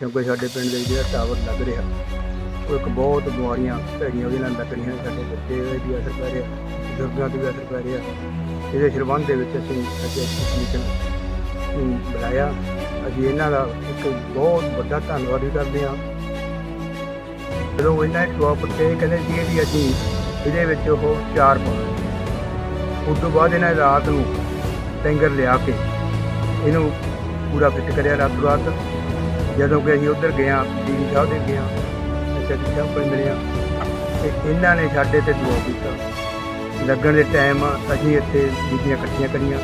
ਕਿਉਂਕਿ ਸਾਡੇ ਪਿੰਡ ਦੇ ਜਿਹੜਾ ਟਾਵਰ ਲੱਗ ਰਿਹਾ, ਉਹ ਇੱਕ ਬਹੁਤ ਬਿਮਾਰੀਆਂ ਭੈੜੀਆਂ ਉਹਦੇ ਨਾਲ ਲੱਗ ਰਹੀਆਂ ਸਾਡੇ ਬੱਚੇ ਦੇ ਵੀ ਅਸਰ ਪੈ ਰਿਹਾ, ਬਜ਼ੁਰਗਾਂ ਤੇ ਵੀ ਅਸਰ ਪੈ ਰਿਹਾ। ਇਹਦੇ ਸਰਬੰਧ ਦੇ ਵਿੱਚ ਅਸੀਂ ਅੱਜ ਕਮਿਸ਼ਨ ਬੁਲਾਇਆ। ਅਸੀਂ ਇਹਨਾਂ ਦਾ ਇੱਕ ਬਹੁਤ ਵੱਡਾ ਧੰਨਵਾਦ ਵੀ ਕਰਦੇ ਹਾਂ। ਜਦੋਂ ਇਹਨਾਂ ਨੇ ਟੌਪ ਤੇ ਕਹਿੰਦੇ ਸੀ ਵੀ ਅਸੀਂ ਇਹਦੇ ਵਿੱਚ ਉਹ ਚਾਰ ਪਾਉਣਾ। ਉਸ ਤੋਂ ਬਾਅਦ ਇਹਨਾਂ ਰਾਤ ਨੂੰ ਟੈਂਗਰ ਲਿਆ ਕੇ, ਇਹਨੂੰ ਪੂਰਾ ਫਿੱਟ ਕਰਿਆ ਰਾਤ ਰਾਤ ਜਦੋਂ ਕਿ ਅਸੀਂ ਉੱਧਰ ਗਏ ਹਾਂ ਡੀਡੀ ਸਾਹਿਬ ਦੇ ਗਿਆ ਹਾਂ ਸੈਕਟਰੀ ਸਾਹਿਬ ਕੋਲ ਮਿਲੇ ਤੇ ਇਹਨਾਂ ਨੇ ਸਾਡੇ ਤੇ ਦੁਆ ਕੀਤਾ। ਲੱਗਣ ਦੇ ਟਾਈਮ ਅਸੀਂ ਇੱਥੇ ਬੀਬੀਆਂ ਇਕੱਠੀਆਂ ਕਰੀਆਂ।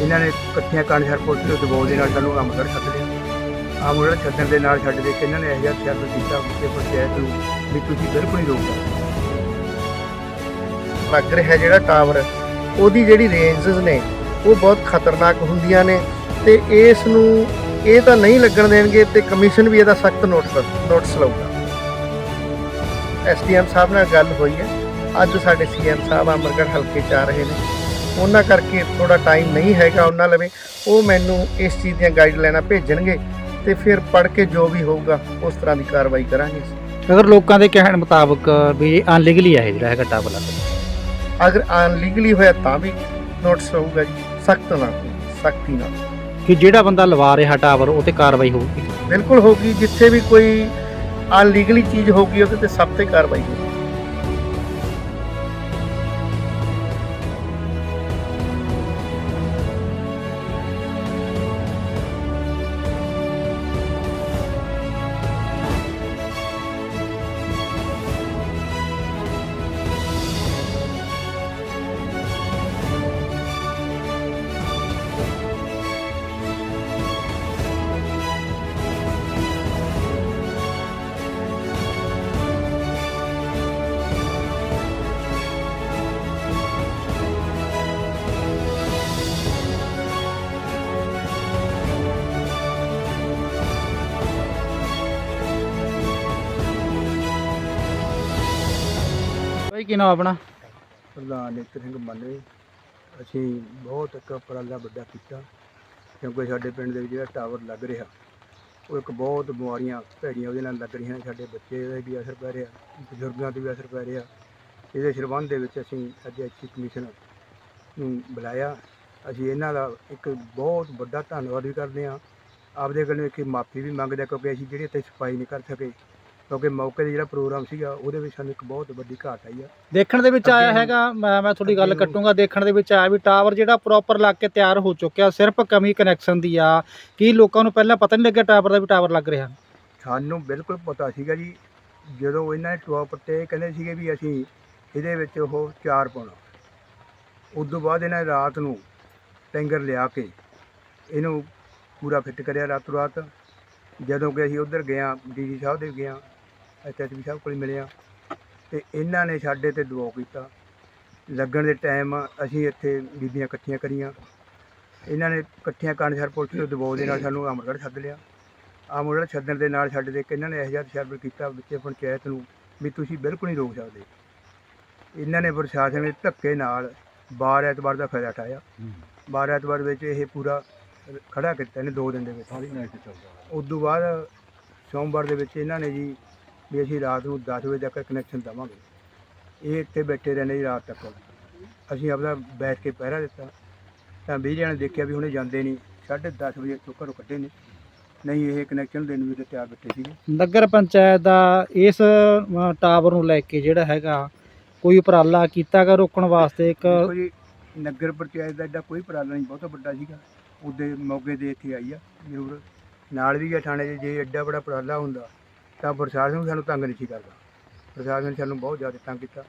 ਇਹਨਾਂ ਨੇ ਇਕੱਠੀਆਂ ਕਰਨ ਹਰ ਪੁਲਿਸ ਦੇ ਦਬਾਅ ਦੇ ਨਾਲ ਸਾਨੂੰ ਅੰਮ੍ਰਿਤਸਰ ਛੱਡ ਲਿਆ ਅੰਮ੍ਰਿਤਸਰ ਛੱਡਣ ਦੇ ਨਾਲ ਛੱਡ ਦੇ ਕੇ ਇਹਨਾਂ ਨੇ ਇਹ ਜਿਹਾ ਸ਼ਰਤ ਕੀਤਾ ਕਿ ਪੰਚਾਇਤ ਨੂੰ ਵੀ ਤੁਸੀਂ ਬਿਲਕੁਲ ਹੀ ਰੋਕ ਲੱਗ ਰਿਹਾ ਜਿਹੜਾ ਟਾਵਰ ਉਹਦੀ ਜਿਹੜੀ ਰੇਂਜਸ ਨੇ, ਉਹ ਬਹੁਤ ਖਤਰਨਾਕ ਹੁੰਦੀਆਂ ਨੇ ਤੇ ਇਸ ਨੂੰ ਇਹ ਤਾਂ ਨਹੀਂ ਲੱਗਣ ਦੇਣਗੇ ਤੇ ਕਮਿਸ਼ਨ ਵੀ ਇਹਦਾ ਸਖਤ ਨੋਟਿਸ ਨੋਟਿਸ ਲਊਗਾ। ਐਸਡੀਐਮ ਸਾਹਿਬ ਨਾਲ ਗੱਲ ਹੋਈ ਹੈ। ਅੱਜ ਸਾਡੇ ਸੀਐਮ ਸਾਹਿਬ ਅਮਰਗੜ੍ਹ ਹਲਕੇ ਚ ਆ ਰਹੇ ਨੇ। ਉਹਨਾਂ ਕਰਕੇ ਥੋੜਾ ਟਾਈਮ ਨਹੀਂ ਹੈਗਾ ਉਹਨਾਂ ਲਵੇ। ਉਹ ਮੈਨੂੰ ਇਸ ਚੀਜ਼ ਦੀਆਂ ਗਾਈਡਲਾਈਨਾਂ ਭੇਜਣਗੇ ਤੇ ਫਿਰ ਪੜ੍ਹ ਕੇ ਜੋ ਵੀ ਹੋਊਗਾ ਉਸ ਤਰ੍ਹਾਂ ਦੀ ਕਾਰਵਾਈ ਕਰਾਂਗੇ ਅਗਰ ਲੋਕਾਂ ਦੇ ਕਹਿਣ ਮੁਤਾਬਕ ਵੀ ਅਨਲੀਗਲੀ ਹੈ ਜਿਹੜਾ ਹੈਗਾ ਲੱਗ ਅਗਰ ਅਨਲੀਗਲੀ ਹੋਇਆ ਤਾਂ ਵੀ ਨੋਟਿਸ ਹੋਊਗਾ ਜੀ। ਸਖਤ ਨਾਲ ਸਖਤੀ ਨਾਲ ਕਿ ਜਿਹੜਾ ਬੰਦਾ ਲਵਾ ਰਿਹਾ ਟਾਵਰ, ਉਹ ਤੇ ਕਾਰਵਾਈ ਹੋਊਗੀ। ਬਿਲਕੁਲ ਹੋਊਗੀ, ਜਿੱਥੇ ਵੀ ਕੋਈ ਅਨਲੀਗਲੀ ਚੀਜ਼ ਹੋਗੀ ਉਹਦੇ ਤੇ ਸਭ ਤੇ ਕਾਰਵਾਈ ਹੋਊਗੀ। ਕੀ ਨਾਮ ਆਪਣਾ? ਪ੍ਰਧਾਨ ਨੇਤਰ ਸਿੰਘ ਮੰਨਵੇ। ਅਸੀਂ ਬਹੁਤ ਇੱਕ ਉਪਰਾਲਾ ਵੱਡਾ ਕੀਤਾ, ਕਿਉਂਕਿ ਸਾਡੇ ਪਿੰਡ ਦੇ ਵਿੱਚ ਜਿਹੜਾ ਟਾਵਰ ਲੱਗ ਰਿਹਾ, ਉਹ ਇੱਕ ਬਹੁਤ ਬਿਮਾਰੀਆਂ ਭੈੜੀਆਂ ਉਹਦੇ ਨਾਲ ਲੱਗ ਰਹੀਆਂ ਸਾਡੇ ਬੱਚੇ ਦਾ ਵੀ ਅਸਰ ਪੈ ਰਿਹਾ, ਬਜ਼ੁਰਗਾਂ ਤੇ ਵੀ ਅਸਰ ਪੈ ਰਿਹਾ। ਇਹਦੇ ਸ਼ਰਬੰਦ ਦੇ ਵਿੱਚ ਅਸੀਂ ਅੱਜ ਐਚਸੀ ਕਮਿਸ਼ਨ ਨੂੰ ਬੁਲਾਇਆ। ਅਸੀਂ ਇਹਨਾਂ ਦਾ ਇੱਕ ਬਹੁਤ ਵੱਡਾ ਧੰਨਵਾਦ ਵੀ ਕਰਦੇ ਹਾਂ। ਆਪਦੇ ਕੋਲੋਂ ਇੱਕ ਮਾਫੀ ਵੀ ਮੰਗਦੇ ਹਾਂ, ਕਿਉਂਕਿ ਅਸੀਂ ਜਿਹੜੀ ਇੱਥੇ ਸਫ਼ਾਈ ਨਹੀਂ ਕਰ ਸਕੇ ਕਿਉਂਕਿ ਮੌਕੇ ਤੇ ਜਿਹੜਾ ਪ੍ਰੋਗਰਾਮ ਸੀਗਾ ਉਹਦੇ ਵਿੱਚ ਸਾਨੂੰ ਇੱਕ ਬਹੁਤ ਵੱਡੀ ਘਾਟ ਆਈ ਆ। ਦੇਖਣ ਦੇ ਵਿੱਚ ਆਇਆ ਹੈਗਾ ਮੈਂ ਮੈਂ ਤੁਹਾਡੀ ਗੱਲ ਕੱਟੂੰਗਾ ਦੇਖਣ ਦੇ ਵਿੱਚ ਆਇਆ ਵੀ ਟਾਵਰ ਜਿਹੜਾ ਪ੍ਰੋਪਰ ਲੱਗ ਕੇ ਤਿਆਰ ਹੋ ਚੁੱਕਿਆ ਸਿਰਫ ਕਮੀ ਕਨੈਕਸ਼ਨ ਦੀ ਆ ਕੀ ਲੋਕਾਂ ਨੂੰ ਪਹਿਲਾਂ ਪਤਾ ਨਹੀਂ ਲੱਗਿਆ ਟਾਵਰ ਦਾ ਵੀ ਟਾਵਰ ਲੱਗ ਰਿਹਾ। ਸਾਨੂੰ ਬਿਲਕੁਲ ਪਤਾ ਸੀਗਾ ਜੀ ਜਦੋਂ ਇਹਨਾਂ ਨੇ ਟੌਪ ਤੇ ਕਹਿੰਦੇ ਸੀਗੇ ਵੀ ਅਸੀਂ ਇਹਦੇ ਵਿੱਚ ਉਹ ਚਾਰ ਪਾਉਣਾ। ਉਸ ਤੋਂ ਬਾਅਦ ਇਹਨਾਂ ਨੇ ਰਾਤ ਨੂੰ ਟੈਂਗਰ ਲਿਆ ਕੇ ਇਹਨੂੰ ਪੂਰਾ ਫਿੱਟ ਕਰਿਆ ਰਾਤ ਰਾਤ। ਜਦੋਂ ਕਿ ਅਸੀਂ ਉੱਧਰ ਗਏ ਹਾਂ ਡੀਡੀ ਸਾਹਿਬ ਦੇ ਗਏ ਹਾਂ ਐਸਐਸਪੀ ਸਾਹਿਬ ਕੋਲ ਮਿਲੇ ਹਾਂ। ਤੇ ਇਹਨਾਂ ਨੇ ਸਾਡੇ ਤੇ ਦਬਾਅ ਕੀਤਾ। ਲੱਗਣ ਦੇ ਟਾਈਮ ਅਸੀਂ ਇੱਥੇ ਬੀਬੀਆਂ ਇਕੱਠੀਆਂ ਕਰੀਆਂ। ਇਹਨਾਂ ਨੇ ਇਕੱਠੀਆਂ ਕਰਨ ਹਰ ਪੁਲਿਸ ਦੇ ਦਬਾਅ ਦੇ ਨਾਲ ਸਾਨੂੰ ਅੰਮ੍ਰਿਤਸਰ ਛੱਡ ਲਿਆ। ਆ ਮੁੰਡਾ ਛੱਡਣ ਦੇ ਨਾਲ ਛੱਡ ਦੇ ਕੇ ਇਹਨਾਂ ਨੇ ਇਹ ਜਿਹਾ ਕੀਤਾ ਵਿੱਚ ਪੰਚਾਇਤ ਨੂੰ ਵੀ ਤੁਸੀਂ ਬਿਲਕੁਲ ਨਹੀਂ ਰੋਕ ਸਕਦੇ। ਇਹਨਾਂ ਨੇ ਪ੍ਰਸ਼ਾਸਨ ਦੇ ਧੱਕੇ ਨਾਲ ਬਾਰ ਐਤਵਾਰ ਦਾ ਫਾਇਦਾ ਉਠਾਇਆ। ਬਾਰ ਐਤਵਾਰ ਵਿੱਚ ਇਹ ਪੂਰਾ ਖੜਾ ਕੀਤਾ ਇਹਨੇ ਦੋ ਦਿਨ ਦੇ ਵਿੱਚ। ਉਸ ਤੋਂ ਬਾਅਦ ਸੋਮਵਾਰ ਦੇ ਵਿੱਚ ਇਹਨਾਂ ਨੇ ਜੀ ਵੀ ਅਸੀਂ ਰਾਤ ਨੂੰ 10 ਵਜੇ ਤੱਕ ਕਨੈਕਸ਼ਨ ਦੇਵਾਂਗੇ। ਇਹ ਇੱਥੇ ਬੈਠੇ ਰਹਿੰਦੇ ਜੀ ਰਾਤ ਤੱਕ। ਅਸੀਂ ਆਪਦਾ ਬੈਠ ਕੇ ਪਹਿਰਾ ਦਿੱਤਾ। ਤਾਂ ਵੀਹ ਜਣੇ ਦੇਖਿਆ ਵੀ ਹੁਣੇ ਜਾਂਦੇ ਨਹੀਂ 10:30 ਵਜੇ ਤੋਂ ਘਰੋਂ ਕੱਢੇ ਨੇ। ਨਹੀਂ ਇਹ ਕਨੈਕਸ਼ਨ ਦੇਣ ਵੀ ਤੇ ਤਿਆਰ ਬੈਠੇ ਸੀਗੇ। ਨਗਰ ਪੰਚਾਇਤ ਦਾ ਇਸ ਟਾਵਰ ਨੂੰ ਲੈ ਕੇ ਜਿਹੜਾ ਹੈਗਾ ਕੋਈ ਉਪਰਾਲਾ ਕੀਤਾਗਾ ਰੋਕਣ ਵਾਸਤੇ ਇੱਕ? ਨਗਰ ਪੰਚਾਇਤ ਦਾ ਐਡਾ ਕੋਈ ਉਪਰਾਲਾ ਨਹੀਂ ਬਹੁਤ ਵੱਡਾ ਸੀਗਾ। ਉਹਦੇ ਮੌਕੇ ਦੇ ਇੱਥੇ ਆਈ ਆ ਜ਼ਰੂਰ। ਨਾਲ ਵੀ ਗਿਆ ਥਾਣੇ 'ਚ ਜੇ ਐਡਾ ਬੜਾ ਉਪਰਾਲਾ ਹੁੰਦਾ ਤਾਂ ਪ੍ਰਸ਼ਾਸਨ ਵੀ ਸਾਨੂੰ ਤੰਗ ਨਹੀਂ ਸੀ ਕਰਦਾ। ਪ੍ਰਸ਼ਾਸਨ ਨੇ ਸਾਨੂੰ ਬਹੁਤ ਜ਼ਿਆਦਾ ਤੰਗ ਕੀਤਾ।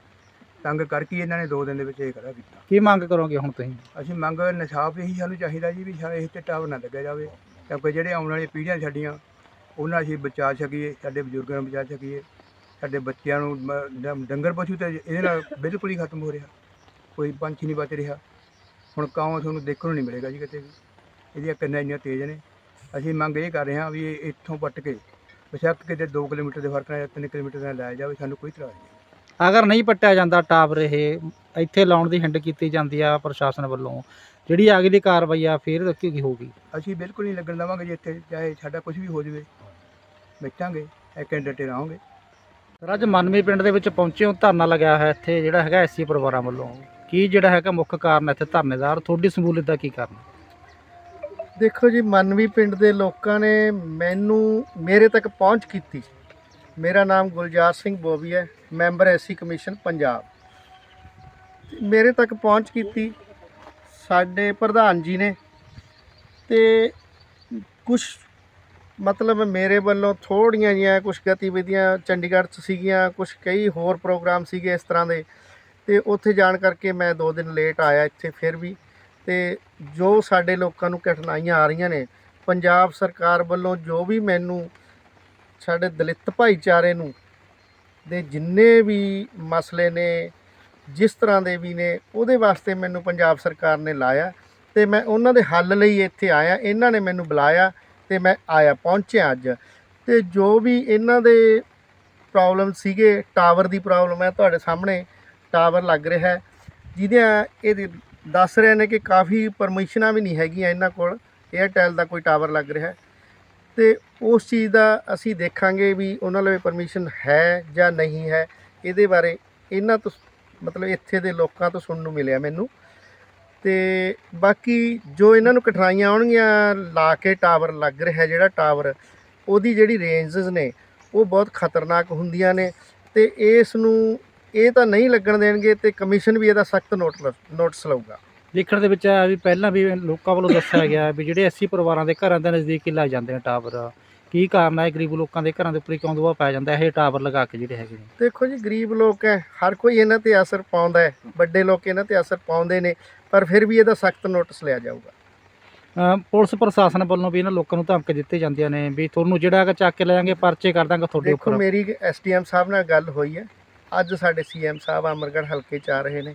ਤੰਗ ਕਰਕੇ ਹੀ ਇਹਨਾਂ ਨੇ ਦੋ ਦਿਨ ਦੇ ਵਿੱਚ ਇਹ ਖੜਾ ਕੀਤਾ। ਕੀ ਮੰਗ ਕਰੋਗੇ ਹੁਣ ਤੁਸੀਂ? ਅਸੀਂ ਮੰਗ ਨਿਸ਼ਾਫ ਇਹੀ ਸਾਨੂੰ ਚਾਹੀਦਾ ਜੀ ਵੀ ਸ਼ਾ ਇਹ ਤੇ ਟਾਵਰ ਨਾ ਲੱਗਿਆ ਜਾਵੇ। ਕਿਉਂਕਿ ਜਿਹੜੇ ਆਉਣ ਵਾਲੀਆਂ ਪੀੜ੍ਹੀਆਂ ਸਾਡੀਆਂ ਉਹਨਾਂ ਅਸੀਂ ਬਚਾ ਸਕੀਏ ਸਾਡੇ ਬਜ਼ੁਰਗਾਂ ਨੂੰ ਬਚਾ ਸਕੀਏ। ਸਾਡੇ ਬੱਚਿਆਂ ਨੂੰ ਮ- ਡੰਗਰ ਪਸ਼ੂ ਤੇ ਇਹਦੇ ਨਾਲ ਬਿਲਕੁਲ ਹੀ ਖਤਮ ਹੋ ਰਿਹਾ। ਕੋਈ ਪੰਛੀ ਨਹੀਂ ਬਚ ਰਿਹਾ। ਹੁਣ ਕਾਉਂ ਤੁਹਾਨੂੰ ਦੇਖਣ ਨੂੰ ਨਹੀਂ ਮਿਲੇਗਾ ਜੀ ਕਿਤੇ ਵੀ। ਇਹਦੀਆਂ ਕੰਨਾਂ ਇੰਨੀਆਂ ਤੇਜ਼ ਨੇ। ਅਸੀਂ ਮੰਗ ਇਹ ਕਰ ਰਹੇ ਹਾਂ ਵੀ ਇਹ ਇੱਥੋਂ ਪੱਟ ਕੇ ਬੇਸ਼ੱਕ ਕਿਤੇ 2 ਕਿਲੋਮੀਟਰ ਦੇ ਫ਼ਰਕ ਨਾਲ ਜਾਂ 3 ਕਿਲੋਮੀਟਰ ਨਾਲ ਲਾਇਆ ਜਾਵੇ ਸਾਨੂੰ ਕੋਈ ਇਤਰਾਜ਼ ਨਹੀਂ। ਅਗਰ ਨਹੀਂ ਪੱਟਿਆ ਜਾਂਦਾ ਟਾਵਰ ਇਹ ਇੱਥੇ ਲਾਉਣ ਦੀ ਹਿੰਡ ਕੀਤੀ ਜਾਂਦੀ ਆ ਪ੍ਰਸ਼ਾਸਨ ਵੱਲੋਂ। ਜਿਹੜੀ ਅਗਲੀ ਕਾਰਵਾਈ ਆ ਫਿਰ ਕੀ ਹੋਊਗੀ? ਅਸੀਂ ਬਿਲਕੁਲ ਨਹੀਂ ਲੱਗਣ ਦੇਵਾਂਗੇ ਜੀ ਇੱਥੇ ਚਾਹੇ ਸਾਡਾ ਕੁਝ ਵੀ ਹੋ ਜਾਵੇ। ਬੈਠਾਂਗੇ ਇੱਕ ਡਟੇ ਰਹਾਂਗੇ। ਸਰ ਅੱਜ ਮਨਮੀ ਪਿੰਡ ਦੇ ਵਿੱਚ ਪਹੁੰਚੇ ਹੋ ਧਰਨਾ ਲੱਗਿਆ ਹੋਇਆ ਇੱਥੇ ਜਿਹੜਾ ਹੈਗਾ ਐਸਸੀ ਪਰਿਵਾਰਾਂ ਵੱਲੋਂ। ਕੀ ਜਿਹੜਾ ਹੈਗਾ ਮੁੱਖ ਕਾਰਨ ਇੱਥੇ ਧਰਨੇਦਾਰ ਤੁਹਾਡੀ ਸਮੂਲੀਅਤ ਦਾ ਕੀ ਕਾਰਨ? ਦੇਖੋ ਜੀ, ਮਨਵੀ ਪਿੰਡ ਦੇ ਲੋਕਾਂ ਨੇ ਮੈਨੂੰ, ਮੇਰੇ ਤੱਕ ਪਹੁੰਚ ਕੀਤੀ। ਮੇਰਾ ਨਾਮ ਗੁਲਜ਼ਾਰ ਸਿੰਘ ਬੋਬੀ ਹੈ, ਮੈਂਬਰ ਐਸਸੀ ਕਮਿਸ਼ਨ ਪੰਜਾਬ। ਮੇਰੇ ਤੱਕ ਪਹੁੰਚ ਕੀਤੀ ਸਾਡੇ ਪ੍ਰਧਾਨ ਜੀ ਨੇ। ਤੇ ਕੁਝ ਮਤਲਬ ਮੇਰੇ ਵੱਲੋਂ ਥੋੜੀਆਂ ਜੀਆਂ ਕੁਝ ਗਤੀਵਿਧੀਆਂ ਚੰਡੀਗੜ੍ਹ 'ਚ ਸੀਗੀਆਂ ਕੁਝ ਕਈ ਹੋਰ ਪ੍ਰੋਗਰਾਮ ਸੀਗੇ ਇਸ ਤਰ੍ਹਾਂ ਦੇ। ਤੇ ਉੱਥੇ ਜਾਣ ਕਰਕੇ ਮੈਂ 2 ਦਿਨ ਲੇਟ ਆਇਆ ਇੱਥੇ, ਫਿਰ ਵੀ ਤੇ ਜੋ ਸਾਡੇ ਲੋਕਾਂ ਨੂੰ ਕਠਿਨਾਈਆਂ ਆ ਰਹੀਆਂ ਨੇ, ਪੰਜਾਬ ਸਰਕਾਰ ਵੱਲੋਂ ਜੋ ਵੀ ਮੈਨੂੰ ਸਾਡੇ ਦਲਿਤ ਭਾਈਚਾਰੇ ਨੂੰ ਦੇ ਜਿੰਨੇ ਵੀ ਮਸਲੇ ਨੇ, ਜਿਸ ਤਰ੍ਹਾਂ ਦੇ ਵੀ ਨੇ, ਉਹਦੇ ਵਾਸਤੇ ਮੈਨੂੰ ਪੰਜਾਬ ਸਰਕਾਰ ਨੇ ਲਾਇਆ ਤੇ ਮੈਂ ਉਹਨਾਂ ਦੇ ਹੱਲ ਲਈ ਇੱਥੇ ਆਇਆ, ਇਹਨਾਂ ਨੇ ਮੈਨੂੰ ਬੁਲਾਇਆ ਤੇ ਮੈਂ ਆਇਆ, ਪਹੁੰਚਿਆ ਅੱਜ। ਤੇ ਜੋ ਵੀ ਇਹਨਾਂ ਦੇ ਪ੍ਰੋਬਲਮ ਸੀਗੇ ਟਾਵਰ ਦੀ ਪ੍ਰੋਬਲਮ ਹੈ ਤੁਹਾਡੇ ਸਾਹਮਣੇ ਟਾਵਰ ਲੱਗ ਰਿਹਾ ਹੈ ਜਿਹਦੀਆਂ ਦੱਸ ਰਹੇ ਨੇ ਕਿ ਕਾਫੀ ਪਰਮਿਸ਼ਨਾਂ ਵੀ ਨਹੀਂ ਹੈਗੀਆਂ ਇਹਨਾਂ ਕੋਲ। 에ਅਰਟੈਲ ਦਾ ਕੋਈ ਟਾਵਰ ਲੱਗ ਰਿਹਾ ਹੈ। ਤੇ ਉਸ ਚੀਜ਼ ਦਾ ਅਸੀਂ ਦੇਖਾਂਗੇ ਵੀ ਉਹਨਾਂ ਲਈ ਪਰਮਿਸ਼ਨ ਹੈ ਜਾਂ ਨਹੀਂ ਹੈ। ਇਹਦੇ ਬਾਰੇ ਇਹਨਾਂ ਤੋਂ ਮਤਲਬ ਇੱਥੇ ਦੇ ਲੋਕਾਂ ਤੋਂ ਸੁਣਨ ਨੂੰ ਮਿਲਿਆ ਮੈਨੂੰ। ਤੇ ਬਾਕੀ ਜੋ ਇਹਨਾਂ ਨੂੰ ਕਠਿਨਾਈਆਂ ਆਉਣਗੀਆਂ, ਲਾ ਕੇ ਟਾਵਰ ਲੱਗ ਰਿਹਾ ਜਿਹੜਾ ਟਾਵਰ ਉਹਦੀ ਜਿਹੜੀ ਰੇਂਜਸ ਨੇ, ਉਹ ਬਹੁਤ ਖਤਰਨਾਕ ਹੁੰਦੀਆਂ ਨੇ। ਤੇ ਇਸ ਨੂੰ ਇਹ ਤਾਂ ਨਹੀਂ ਲੱਗਣ ਦੇਣਗੇ ਤੇ ਕਮਿਸ਼ਨ ਵੀ ਇਹਦਾ ਸਖਤ ਨੋਟ ਨੋਟਿਸ ਲਊਗਾ। ਲਿਖਣ ਦੇ ਵਿੱਚ ਆਇਆ ਵੀ ਪਹਿਲਾਂ ਵੀ ਲੋਕਾਂ ਵੱਲੋਂ ਦੱਸਿਆ ਗਿਆ ਵੀ ਜਿਹੜੇ ਐਸਸੀ ਪਰਿਵਾਰਾਂ ਦੇ ਘਰਾਂ ਦੇ ਨਜ਼ਦੀਕ ਹੀ ਲੱਗ ਜਾਂਦੇ ਨੇ ਟਾਵਰ। ਕੀ ਕਾਰਨ ਹੈ ਗਰੀਬ ਲੋਕਾਂ ਦੇ ਘਰਾਂ ਦੇ ਉੱਪਰ ਹੀ ਕਿਉਂ ਦਬਾਅ ਪੈ ਜਾਂਦਾ ਇਹ ਟਾਵਰ ਲਗਾ ਕੇ ਜਿਹੜੇ ਹੈਗੇ ਨੇ? ਦੇਖੋ ਜੀ ਗਰੀਬ ਲੋਕ ਹੈ ਹਰ ਕੋਈ ਇਹਨਾਂ ਤੇ ਅਸਰ ਪਾਉਂਦਾ ਹੈ ਵੱਡੇ ਲੋਕ ਇਹਨਾਂ ਤੇ ਅਸਰ ਪਾਉਂਦੇ ਨੇ ਪਰ ਫਿਰ ਵੀ ਇਹਦਾ ਸਖਤ ਨੋਟਿਸ ਲਿਆ ਜਾਊਗਾ। ਪੁਲਿਸ ਪ੍ਰਸ਼ਾਸਨ ਵੱਲੋਂ ਵੀ ਇਹਨਾਂ ਲੋਕਾਂ ਨੂੰ ਧਮਕੀ ਦਿੱਤੀ ਜਾਂਦੀਆਂ ਨੇ ਵੀ ਤੁਹਾਨੂੰ ਜਿਹੜਾ ਹੈਗਾ ਚੱਕ ਕੇ ਲੈ ਜਾਾਂਗੇ ਪਰਚੇ ਕਰ ਦਾਂਗੇ ਤੁਹਾਡੇ ਦੇਖੋ ਉੱਪਰ। ਮੇਰੀ ਐਸਡੀਐਮ ਸਾਹਿਬ ਨਾਲ ਗੱਲ ਹੋਈ ਹੈ ਅੱਜ ਸਾਡੇ ਸੀਐਮ ਸਾਹਿਬ ਅਮਰਗੜ੍ਹ ਹਲਕੇ ਚ ਆ ਰਹੇ ਨੇ।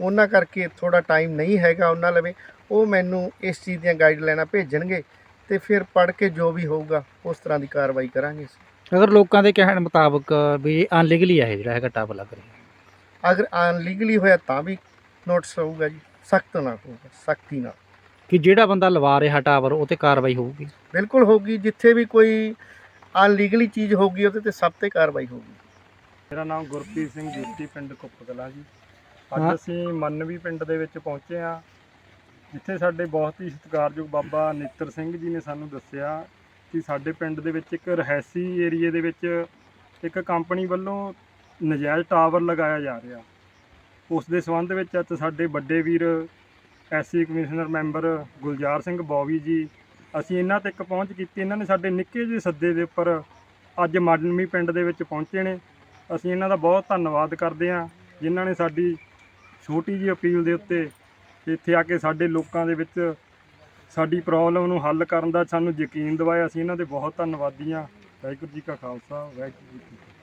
ਉਹਨਾਂ ਕਰਕੇ ਥੋੜਾ ਟਾਈਮ ਨਹੀਂ ਹੈਗਾ। ਉਹਨਾਂ ਲਵੇ ਉਹ ਮੈਨੂੰ ਇਸ ਚੀਜ਼ ਦੀਆਂ ਗਾਈਡਲਾਈਨਾਂ ਭੇਜਣਗੇ ਤੇ ਫਿਰ ਪੜ੍ਹ ਕੇ ਜੋ ਵੀ ਹੋਊਗਾ ਉਸ ਤਰ੍ਹਾਂ ਦੀ ਕਾਰਵਾਈ ਕਰਾਂਗੇ ਅਸੀਂ। ਅਗਰ ਲੋਕਾਂ ਦੇ ਕਹਿਣ ਮੁਤਾਬਕ ਵੀ ਅਨਲੀਗਲੀ ਹੈ ਇਹ ਜਿਹੜਾ ਹੈਗਾ ਟਾਵਰ ਲੱਗ ਰਿਹਾ। ਅਗਰ ਅਨਲੀਗਲੀ ਹੋਇਆ ਤਾਂ ਵੀ ਨੋਟਿਸ ਹੋਊਗਾ ਜੀ। ਸਖਤ ਨਾਲ ਹੋਊਗਾ ਸਖਤੀ ਨਾਲ। ਕਿ ਜਿਹੜਾ ਬੰਦਾ ਲਵਾ ਰਿਹਾ ਟਾਵਰ ਉਹ ਤੇ ਕਾਰਵਾਈ ਹੋਊਗੀ। ਬਿਲਕੁਲ ਹੋਊਗੀ। ਜਿੱਥੇ ਵੀ ਕੋਈ ਅਨਲੀਗਲੀ ਚੀਜ਼ ਹੋਊਗੀ ਉਹਦੇ ਤੇ ਸਭ ਤੇ ਕਾਰਵਾਈ ਹੋਊਗੀ। ਮੇਰਾ ਨਾਮ ਗੁਰਪ੍ਰੀਤ ਸਿੰਘ ਜੀਤੀ ਪਿੰਡ ਕੁੱਪਕਲਾ ਜੀ। ਅੱਜ ਅਸੀਂ ਮੰਨਵੀ ਪਿੰਡ ਦੇ ਵਿੱਚ ਪਹੁੰਚੇ ਆ ਜਿੱਥੇ ਸਾਡੇ ਬਹੁਤ ਹੀ ਸਤਿਕਾਰਯੋਗ ਬਾਬਾ ਨੇਤਰ ਸਿੰਘ ਜੀ ਨੇ ਸਾਨੂੰ ਦੱਸਿਆ ਕਿ ਸਾਡੇ ਪਿੰਡ ਦੇ ਵਿੱਚ ਇੱਕ ਰਹਿਸੀ ਏਰੀਏ ਦੇ ਵਿੱਚ ਇੱਕ ਕੰਪਨੀ ਵੱਲੋਂ ਨਜਾਇਜ਼ ਟਾਵਰ ਲਗਾਇਆ ਜਾ ਰਿਹਾ। ਉਸ ਦੇ ਸੰਬੰਧ ਵਿੱਚ ਅੱਜ ਸਾਡੇ ਵੱਡੇ ਵੀਰ SC commissioner member Gulzar Singh Bowie ji ਅਸੀਂ ਇਹਨਾਂ ਤੱਕ ਪਹੁੰਚ ਕੀਤੀ। ਇਹਨਾਂ ਨੇ ਸਾਡੇ ਨਿੱਕੇ ਜਿਹੇ ਸੱਦੇ ਦੇ ਉੱਪਰ ਅੱਜ ਮੰਨਵੀ ਪਿੰਡ ਦੇ ਵਿੱਚ ਪਹੁੰਚੇ ਨੇ। ਅਸੀਂ ਇਹਨਾਂ ਦਾ ਬਹੁਤ ਧੰਨਵਾਦ ਕਰਦੇ ਹਾਂ ਜਿਨ੍ਹਾਂ ਨੇ ਸਾਡੀ ਛੋਟੀ ਜਿਹੀ ਅਪੀਲ ਦੇ ਉੱਤੇ ਇੱਥੇ ਆ ਕੇ ਸਾਡੇ ਲੋਕਾਂ ਦੇ ਵਿੱਚ ਸਾਡੀ ਪ੍ਰੋਬਲਮ ਨੂੰ ਹੱਲ ਕਰਨ ਦਾ ਸਾਨੂੰ ਯਕੀਨ ਦਿਵਾਇਆ। ਅਸੀਂ ਇਹਨਾਂ ਦੇ ਬਹੁਤ ਧੰਨਵਾਦੀ ਹਾਂ। ਵਾਹਿਗੁਰੂ ਜੀ ਕਾ ਖਾਲਸਾ, ਵਾਹਿਗੁਰੂ ਜੀ ਕੀ ਫਤਿਹ।